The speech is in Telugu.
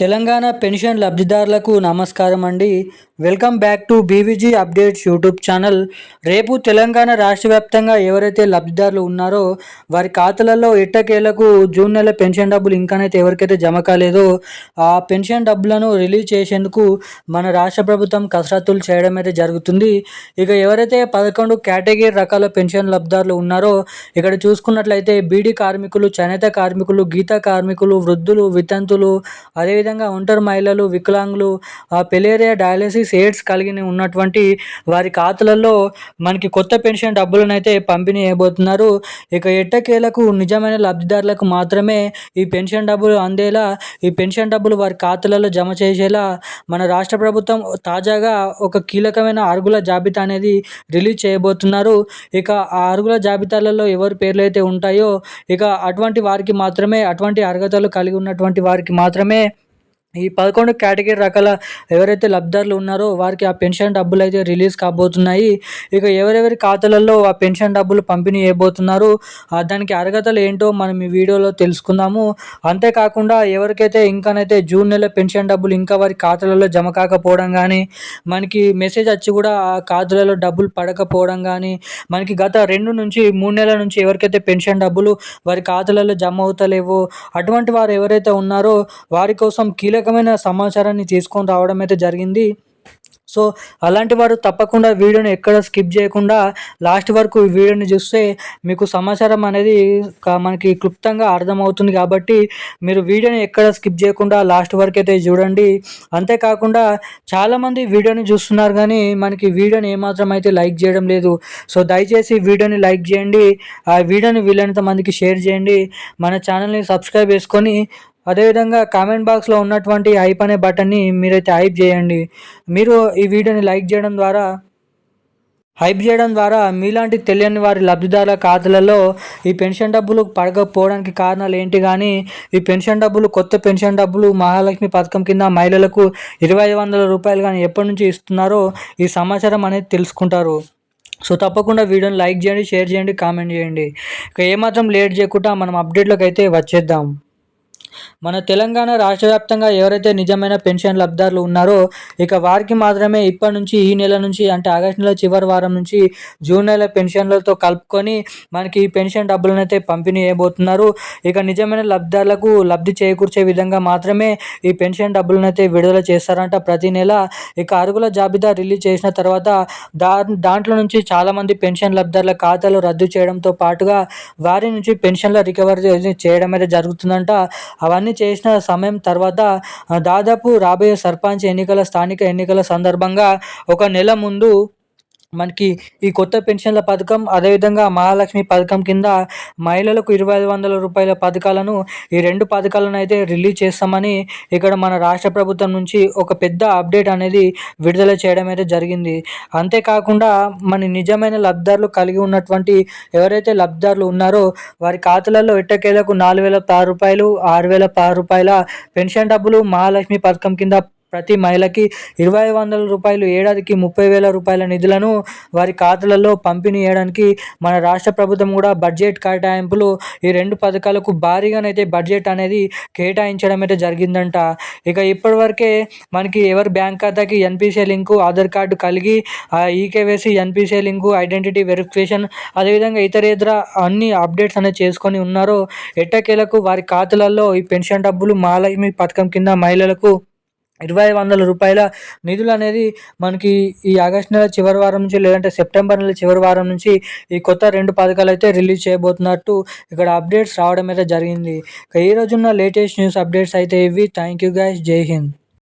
తెలంగాణ పెన్షన్ లబ్ధిదారులకు నమస్కారం అండి. Welcome back to BVG updates YouTube channel. రేపు తెలంగాణ రాష్ట్ర వ్యాప్తంగా ఎవరైతే లబ్ధిదారులు ఉన్నారో వారి ఖాతాలలో ఎట్టకేలకు జూన్ నెల పెన్షన్ డబ్బులు ఇంకానైతే ఎవరికైతే జమ కాలేదో ఆ పెన్షన్ డబ్బులను రిలీజ్ చేసేందుకు మన రాష్ట్ర ప్రభుత్వం కసరత్తులు చేయడం అయితే జరుగుతుంది. ఇక ఎవరైతే పదకొండు కేటగిరీ రకాల పెన్షన్ లబ్ధిదారులు ఉన్నారో ఇక్కడ చూసుకున్నట్లయితే బీడీ కార్మికులు చేనేత కార్మికులు గీత కార్మికులు వృద్ధులు వితంతులు అదేవిధంగా అదేవిధంగా ఒంటరి మహిళలు వికలాంగులు పెలేరియా డయాలసిస్ ఎయిడ్స్ కలిగి ఉన్నటువంటి వారి ఖాతాలలో మనకి కొత్త పెన్షన్ డబ్బులను అయితే పంపిణీ చేయబోతున్నారు. ఇక ఎట్టకేలకు నిజమైన లబ్ధిదారులకు మాత్రమే ఈ పెన్షన్ డబ్బులు అందేలా ఈ పెన్షన్ డబ్బులు వారి ఖాతాలలో జమ చేసేలా మన రాష్ట్ర ప్రభుత్వం తాజాగా ఒక కీలకమైన అరుగుల జాబితా అనేది రిలీజ్ చేయబోతున్నారు. ఇక ఆ అరుగుల జాబితాలలో ఎవరి పేర్లు అయితే ఉంటాయో ఇక అటువంటి వారికి మాత్రమే అటువంటి అర్హతలు కలిగి ఉన్నటువంటి వారికి మాత్రమే ఈ పదకొండు కేటగిరీ రకాల ఎవరైతే లబ్ధారులు ఉన్నారో వారికి ఆ పెన్షన్ డబ్బులు అయితే రిలీజ్ కాబోతున్నాయి. ఇక ఎవరెవరి ఖాతాలలో ఆ పెన్షన్ డబ్బులు పంపిణీ చేయబోతున్నారు దానికి అర్హతలు ఏంటో మనం ఈ వీడియోలో తెలుసుకుందాము. అంతేకాకుండా ఎవరికైతే ఇంకానైతే జూన్ నెల పెన్షన్ డబ్బులు ఇంకా వారి ఖాతాలలో జమ కాకపోవడం కానీ మనకి మెసేజ్ వచ్చి కూడా ఆ ఖాతాలలో డబ్బులు పడకపోవడం కానీ మనకి గత రెండు నుంచి మూడు నెలల నుంచి ఎవరికైతే పెన్షన్ డబ్బులు వారి ఖాతాలలో జమ అవుతలేవో అటువంటి వారు ఎవరైతే ఉన్నారో వారి కోసం కీలక కీలకమైన సమాచారాన్ని తీసుకొని రావడం అయితే జరిగింది. సో అలాంటి వారు తప్పకుండా వీడియోని ఎక్కడ స్కిప్ చేయకుండా లాస్ట్ వరకు ఈ వీడియోని చూస్తే మీకు సమాచారం అనేది మనకి క్లుప్తంగా అర్థమవుతుంది కాబట్టి మీరు వీడియోని ఎక్కడ స్కిప్ చేయకుండా లాస్ట్ వరకు అయితే చూడండి. అంతేకాకుండా చాలామంది వీడియోని చూస్తున్నారు కానీ మనకి వీడియోని ఏమాత్రం అయితే లైక్ చేయడం లేదు. సో దయచేసి వీడియోని లైక్ చేయండి. ఆ వీడియోని వీలైనంత మందికి షేర్ చేయండి. మన ఛానల్ని సబ్స్క్రైబ్ చేసుకొని అదేవిధంగా కామెంట్ బాక్స్లో ఉన్నటువంటి హైప్ అనే బటన్ని మీరైతే హైప్ చేయండి. మీరు ఈ వీడియోని లైక్ చేయడం ద్వారా హైప్ చేయడం ద్వారా మీలాంటి తెలియని వారి లబ్ధిదారుల ఖాతాలలో ఈ పెన్షన్ డబ్బులు పడకపోవడానికి కారణాలు ఏంటి కానీ ఈ పెన్షన్ డబ్బులు కొత్త పెన్షన్ డబ్బులు మహాలక్ష్మి పథకం కింద మహిళలకు ఇరవై ఐదు వందల రూపాయలు కానీ ఎప్పటి నుంచి ఇస్తున్నారో ఈ సమాచారం అనేది తెలుసుకుంటారు. సో తప్పకుండా వీడియోని లైక్ చేయండి షేర్ చేయండి కామెంట్ చేయండి. ఇక ఏమాత్రం లేట్ చేయకుండా మనం అప్డేట్లోకి అయితే వచ్చేద్దాం. మన తెలంగాణ రాష్ట్ర వ్యాప్తంగా ఎవరైతే నిజమైన పెన్షన్ లబ్ధారులు ఉన్నారో ఇక వారికి మాత్రమే ఇప్పటి నుంచి ఈ నెల నుంచి అంటే ఆగస్టు నెల చివరి వారం నుంచి జూన్ నెల పెన్షన్లతో కలుపుకొని మనకి ఈ పెన్షన్ డబ్బులను అయితే పంపిణీ చేయబోతున్నారు. ఇక నిజమైన లబ్ధారులకు లబ్ధి చేకూర్చే విధంగా మాత్రమే ఈ పెన్షన్ డబ్బులను అయితే విడుదల చేస్తారంట ప్రతి నెల. ఇక అరుగుల జాబితా రిలీజ్ చేసిన తర్వాత దా దాంట్లో నుంచి చాలామంది పెన్షన్ లబ్ధారుల ఖాతాలు రద్దు చేయడంతో పాటుగా వారి నుంచి పెన్షన్ల రికవరీ చేయడం అయితే జరుగుతుందంట. అవన్నీ చేసిన సమయం తర్వాత దాదాపు రాబోయే సర్పంచ్ ఎన్నికల స్థానిక ఎన్నికల సందర్భంగా ఒక నెల ముందు మనకి ఈ కొత్త పెన్షన్ల పథకం అదేవిధంగా మహాలక్ష్మి పథకం కింద మహిళలకు ఇరవై ఐదు వందల రూపాయల పథకాలను ఈ రెండు పథకాలను అయితే రిలీజ్ చేస్తామని ఇక్కడ మన రాష్ట్ర ప్రభుత్వం నుంచి ఒక పెద్ద అప్డేట్ అనేది విడుదల చేయడం అయితే జరిగింది. అంతేకాకుండా మన నిజమైన లబ్ధిదారులు కలిగి ఉన్నటువంటి ఎవరైతే లబ్ధారులు ఉన్నారో వారి ఖాతాలలో ఎట్టకేలకు నాలుగు వేల పది రూపాయలు ఆరు వేల పది రూపాయల పెన్షన్ డబ్బులు మహాలక్ష్మి పథకం కింద ప్రతి మహిళకి ఇరవై వందల రూపాయలు ఏడాదికి ముప్పై వేల రూపాయల నిధులను వారి ఖాతాలలో పంపిణీ చేయడానికి మన రాష్ట్ర ప్రభుత్వం కూడా బడ్జెట్ కేటాయింపులు ఈ రెండు పథకాలకు భారీగానైతే బడ్జెట్ అనేది కేటాయించడం అయితే జరిగిందంట. ఇక ఇప్పటివరకే మనకి ఎవరి బ్యాంక్ ఖాతాకి ఎన్పిసిఐ లింకు ఆధార్ కార్డు కలిగి eKYC NPCI link identity verification అదేవిధంగా ఇతర ఇతర అన్ని అప్డేట్స్ అనేది చేసుకొని ఉన్నారో ఎట్టకేలకు వారి ఖాతాలలో ఈ పెన్షన్ డబ్బులు మాలయమి పథకం కింద మహిళలకు ఇరవై వందల రూపాయల నిధులు అనేది మనకి ఈ ఆగస్ట్ నెల చివరి వారం నుంచి లేదంటే సెప్టెంబర్ నెల చివరి వారం నుంచి ఈ కొత్త రెండు పథకాలు అయితే రిలీజ్ చేయబోతున్నట్టు ఇక్కడ అప్డేట్స్ రావడం అయితే జరిగింది. ఈ రోజున్న లేటెస్ట్ న్యూస్ అప్డేట్స్ అయితే ఇవి. థ్యాంక్ యూ గైస్ జై హింద్.